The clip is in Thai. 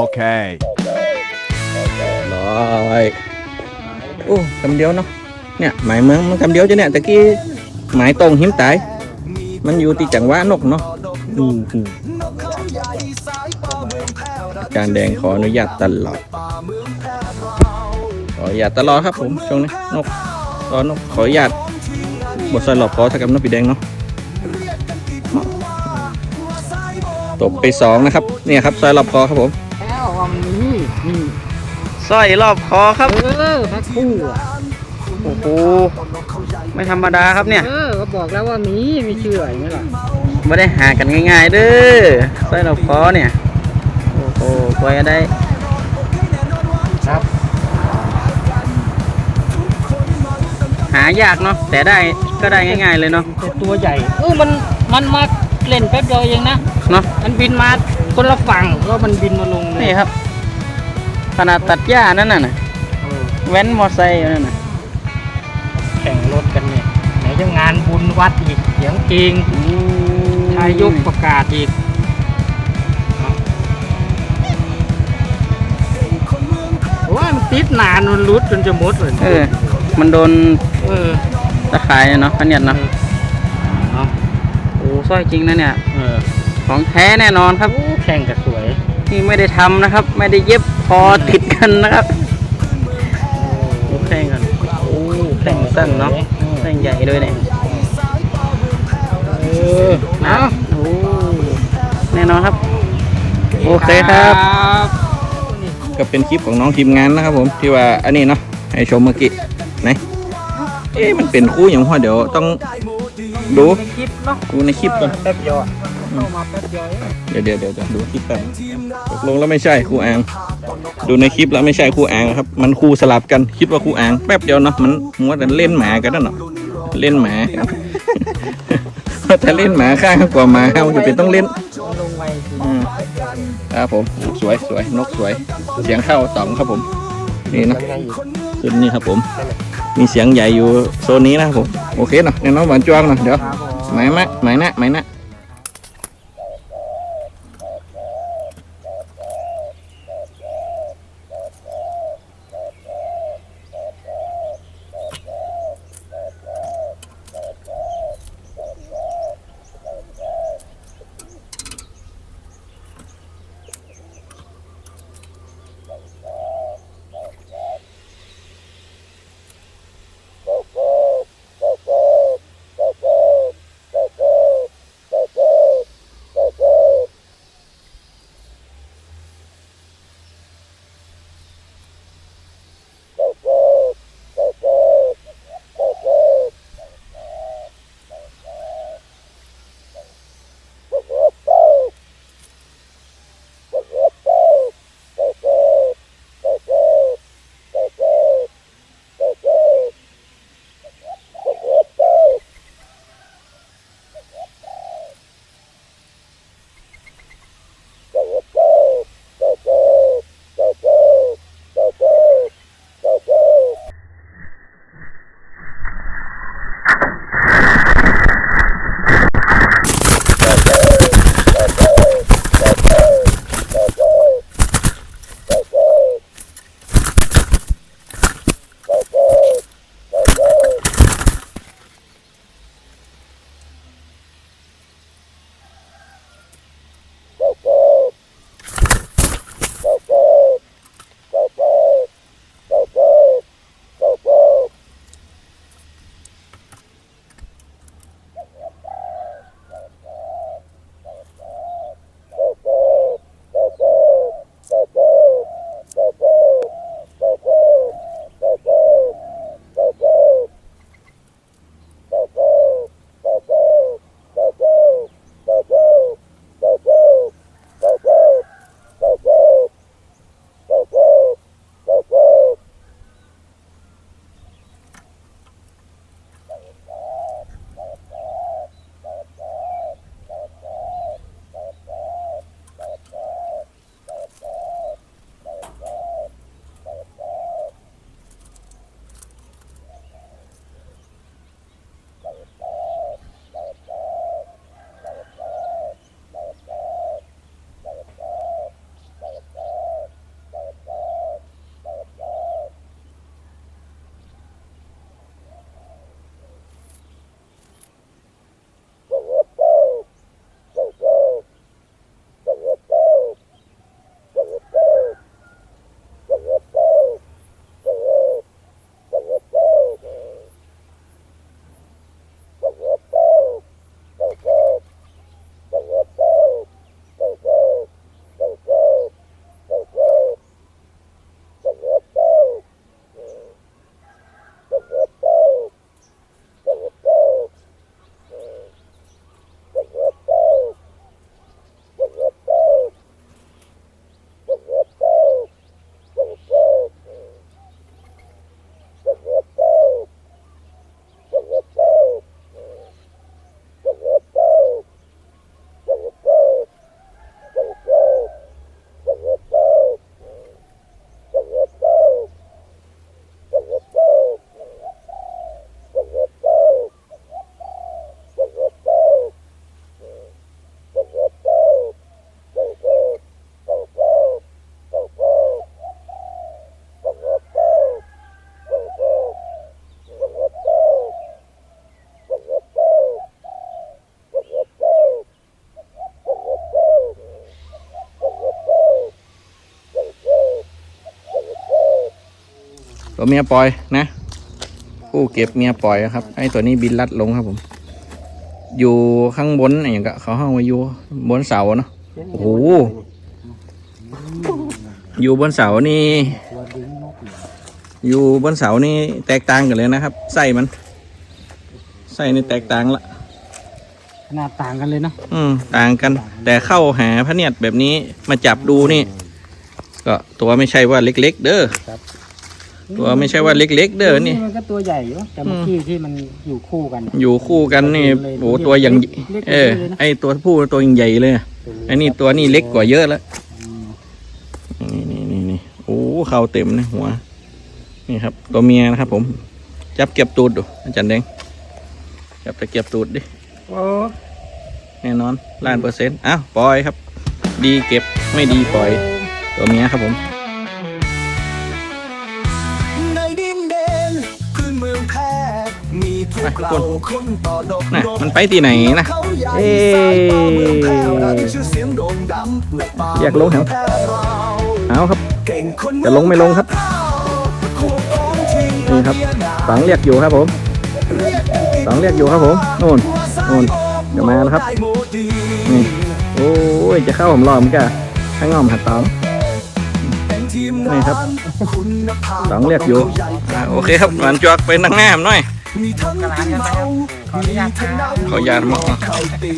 Okay. ร้อยโอ้คำเดียวเนาะเนี่ยหมายเมืองมันคำเดียวจะเนี่ยตะกี้หมายตรงหิมตายมันอยู่ที่จังหวะนกเนาะอืมอืมการแดงขออนุญาตตลอดขออนุญาตตลอดครับผมช่วงนี้นกตอนนกขออนุญาตบทสลบขอถ้ากับนกปีแดงเนาะตบไปสองนะครับเนี่ยครับซอยรอบคอครับผม แล้วว่ามันมีนี่สร้อยรอบคอครับ เออพักคู่อะโอ้โห ไม่ธรรมดาครับเนี่ยเออก็บอกแล้วว่ามีไม่เชื่ออย่างนี้หรอไม่ได้หากันง่ายๆเด้อสร้อยรอบคอเนี่ย โอ้โหกว่าจะได้ ครับ หายากเนาะ แต่ได้ก็ได้ง่ายๆเลยเนาะแต่ตัวใหญ่ เออมันมันมาเล่นแป๊บเดียวเองนะ เนาะ มันบินมา คนละฝั่งแล้วมันบินมาลงเลยนี่ครับขนาดตัดหญ้านั่นน่ะนะเออแว้นมอไซค์อยู่นั่นน่ะแข่งรถกันเนี่ยไหนจะงานบุญวัดอีกเสียงจริงทายกประกาศอีกโอ้ยมันติดนานมันรุดจนจะหมดเลยเออ มันโดนเออตะข่ายเนาะพันเนียดเนาะเอาโอ้สร้อยจริงนะเนี่ย เออ ของแท้แน่นอนครับโอ้แข่งกับสวยนี่ไม่ได้ทำนะครับ ไม่ได้เย็บพอติดกันนะครับโอ้แข่งกันโอ้แข่งสั้นเนาะแข่งใหญ่ด้วยเนี่ยเออเอาโอ้แน่นอนครับ โอเคครับ ก็เป็นคลิปของน้องทีมงานนะครับผมที่ว่าอันนี้เนาะให้ชมเมื่อกี้ไหนเอ๊ะมันเป็นคู่อย่างว่าเดี๋ยวต้องดูในคลิปเนาะดูในคลิปก่อนแป๊บเดียวอะ เข้ามาแป๊บเดียวเองเดี๋ยวเดี๋ยวเดี๋ยวเดี๋ยวดูคลิปแป๊บตกลงแล้วไม่ใช่ครูอาง ดูในคลิปแล้วไม่ใช่ครูอางครับ มันครูสลับกันคิดว่าครูอางแป๊บเดียวเนาะมันมัวแต่เล่นหมากันนั่นเนาะเล่นหมากันแต่เล่นหมาข้างกว่าหมามันจะเป็นต้องเล่นลงไปสิอืมครับผมสวยสวยนกสวย เสียงเข้าต่อมครับผม นี่นะขึ้นนี่ครับผม มีเสียงใหญ่อยู่โซนนี้นะครับผม โอเคเนาะแน่นอนหวานจวงเนาะเดี๋ยวครับผมหมายมะหมายนะหมายนะ ตัวเมียปล่อยนะผู้เก็บเมียปล่อยครับไอ้ตัวนี้บินลัดลงครับผม อยู่ข้างบนอย่างก็เขาห้องไว้อยู่บนเสาเนาะโอ้โหอยู่บนเสานี่ตัวดึงนกอยู่บนเสานี่แตกต่างกันเลยนะครับไส้มันไส้นี่แตกต่างละขนาดต่างกันเลยเนาะอืมต่างกัน แต่เข้าหาพระเนียดแบบนี้มาจับดูนี่ ก็ตัวไม่ใช่ว่าเล็ก ๆ เด้อ ตัวไม่ใช่ว่าเล็ก ๆ เด้อนี่ มันก็ตัวใหญ่อยู่แต่เมื่อกี้ที่มันอยู่คู่กัน อยู่คู่กันนี่โอ้ตัวอย่างเล็กๆเออเลยนะไอตัวผู้ตัวใหญ่เลยอันนี้ตัวนี้เล็กกว่าเยอะแล้วอืมนี่นี่นี่นี่โอ้เข้าเต็มนะหัว นี่ครับ ตัวเมียนะครับ ผม จับเก็บตูดดูอาจารย์แดงจับตะเก็บตูดดิโอ้แน่นอนล้านเปอร์เซ็นต์อ้าวปล่อยครับ ดีเก็บไม่ดีปล่อย ตัวเมียครับผม มีพวกเราคนต่อดกน่ะมันไปที่ไหนนะเขาใหญ่เอ๊ะสายป่าเมืองแพร่เราชื่อเสียงโด่งดังในป่าอยากลงเหรอเมือแพร่เราเอาครับเก่งคนจะลงไม่ลงครับคู่ท้องถิ่นี่ครับสังเรียกอยู่ครับผมสังเรียกอยู่ครับผมนู่นนู่นเดี๋ยวมาแล้วครับได้หมดดีนี่โอ้ยจะเข้าผมรอมนกะข้างงอมหัดตองเป็นทีมนี่งานครับคุณภาพสังเรียกอยู่ขาใหญ่อ่าโอเคครับหวานจวกไปนั่งหน้ามหน่อย มีทั้งที่เมามีทั้งน้ำขออนุญาตมาเข้าตี